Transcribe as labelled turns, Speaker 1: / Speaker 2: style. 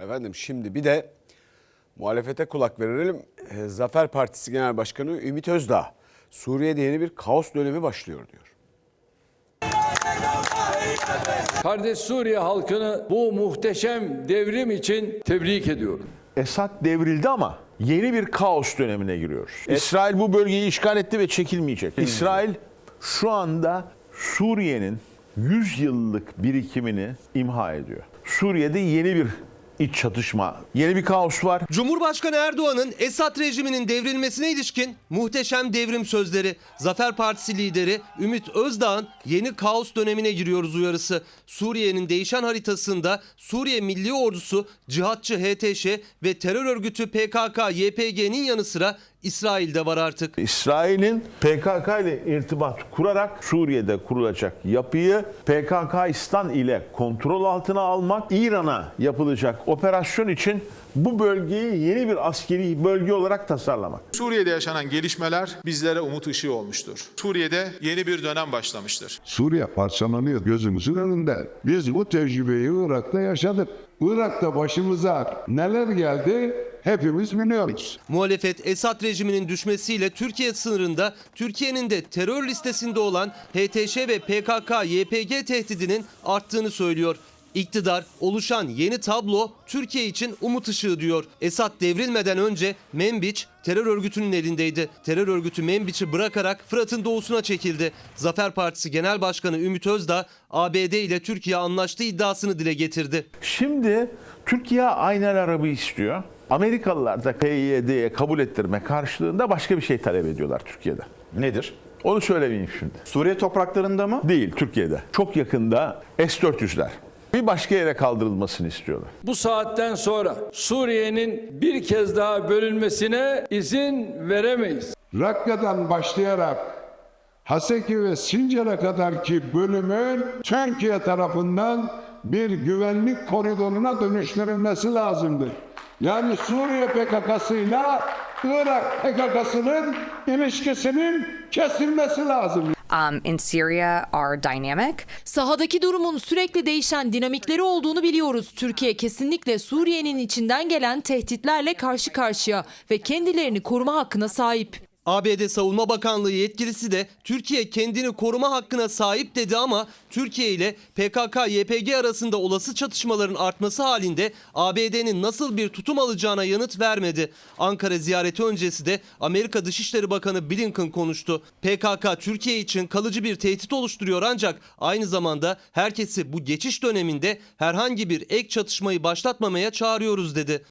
Speaker 1: Efendim şimdi bir de muhalefete kulak verelim. Ee, Zafer Partisi Genel Başkanı Ümit Özdağ Suriye'de yeni bir kaos dönemi başlıyor diyor.
Speaker 2: Kardeş Suriye halkını bu muhteşem devrim için tebrik ediyorum.
Speaker 3: Esad devrildi ama yeni bir kaos dönemine giriyoruz. İsrail bu bölgeyi işgal etti ve çekilmeyecek. İsrail şu anda Suriye'nin 100 yıllık birikimini imha ediyor. Suriye'de yeni bir iç çatışma, yeni bir kaos var.
Speaker 4: Cumhurbaşkanı Erdoğan'ın Esad rejiminin devrilmesine ilişkin muhteşem devrim sözleri. Zafer Partisi lideri Ümit Özdağ'ın yeni kaos dönemine giriyoruz uyarısı. Suriye'nin değişen haritasında Suriye Milli Ordusu, cihatçı HTŞ ve terör örgütü PKK-YPG'nin yanı sıra İsrail'de var artık.
Speaker 3: İsrail'in PKK ile irtibat kurarak Suriye'de kurulacak yapıyı PKK-İstan ile kontrol altına almak, İran'a yapılacak operasyon için bu bölgeyi yeni bir askeri bölge olarak tasarlamak.
Speaker 5: Suriye'de yaşanan gelişmeler bizlere umut ışığı olmuştur. Suriye'de yeni bir dönem başlamıştır.
Speaker 6: Suriye parçalanıyor gözümüzün önünde. Biz bu tecrübeyi Irak'ta yaşadık. Irak'ta başımıza neler geldi hepimiz biliyoruz.
Speaker 4: Muhalefet Esad rejiminin düşmesiyle Türkiye sınırında Türkiye'nin de terör listesinde olan HTŞ ve PKK-YPG tehdidinin arttığını söylüyor. İktidar oluşan yeni tablo Türkiye için umut ışığı diyor. Esad devrilmeden önce Menbiç terör örgütünün elindeydi. Terör örgütü Menbiç'i bırakarak Fırat'ın doğusuna çekildi. Zafer Partisi Genel Başkanı Ümit Özdağ ABD ile Türkiye anlaştığı iddiasını dile getirdi.
Speaker 3: Şimdi Türkiye Aynel Arabı istiyor. Amerikalılar da PYD'ye kabul ettirme karşılığında başka bir şey talep ediyorlar Türkiye'de.
Speaker 7: Nedir?
Speaker 3: Onu söylemeyeyim şimdi.
Speaker 7: Suriye topraklarında mı?
Speaker 3: Değil Türkiye'de. Çok yakında S-400'ler bir başka yere kaldırılmasını istiyorlar.
Speaker 2: Bu saatten sonra Suriye'nin bir kez daha bölünmesine izin veremeyiz.
Speaker 6: Rakka'dan başlayarak Haseki ve Sincar'a kadar ki bölümün Türkiye tarafından bir güvenlik koridoruna dönüştürülmesi lazımdır. Yani Suriye PKK'sıyla Irak PKK'sının ilişkisinin kesilmesi lazım.
Speaker 8: Um, in Syria are dynamic.
Speaker 9: Sahadaki durumun sürekli değişen dinamikleri olduğunu biliyoruz. Türkiye kesinlikle Suriye'nin içinden gelen tehditlerle karşı karşıya ve kendilerini koruma hakkına sahip.
Speaker 4: ABD Savunma Bakanlığı yetkilisi de Türkiye kendini koruma hakkına sahip dedi ama Türkiye ile PKK-YPG arasında olası çatışmaların artması halinde ABD'nin nasıl bir tutum alacağına yanıt vermedi. Ankara ziyareti öncesi de Amerika Dışişleri Bakanı Blinken konuştu. PKK Türkiye için kalıcı bir tehdit oluşturuyor ancak aynı zamanda herkesi bu geçiş döneminde herhangi bir ek çatışmayı başlatmamaya çağırıyoruz dedi.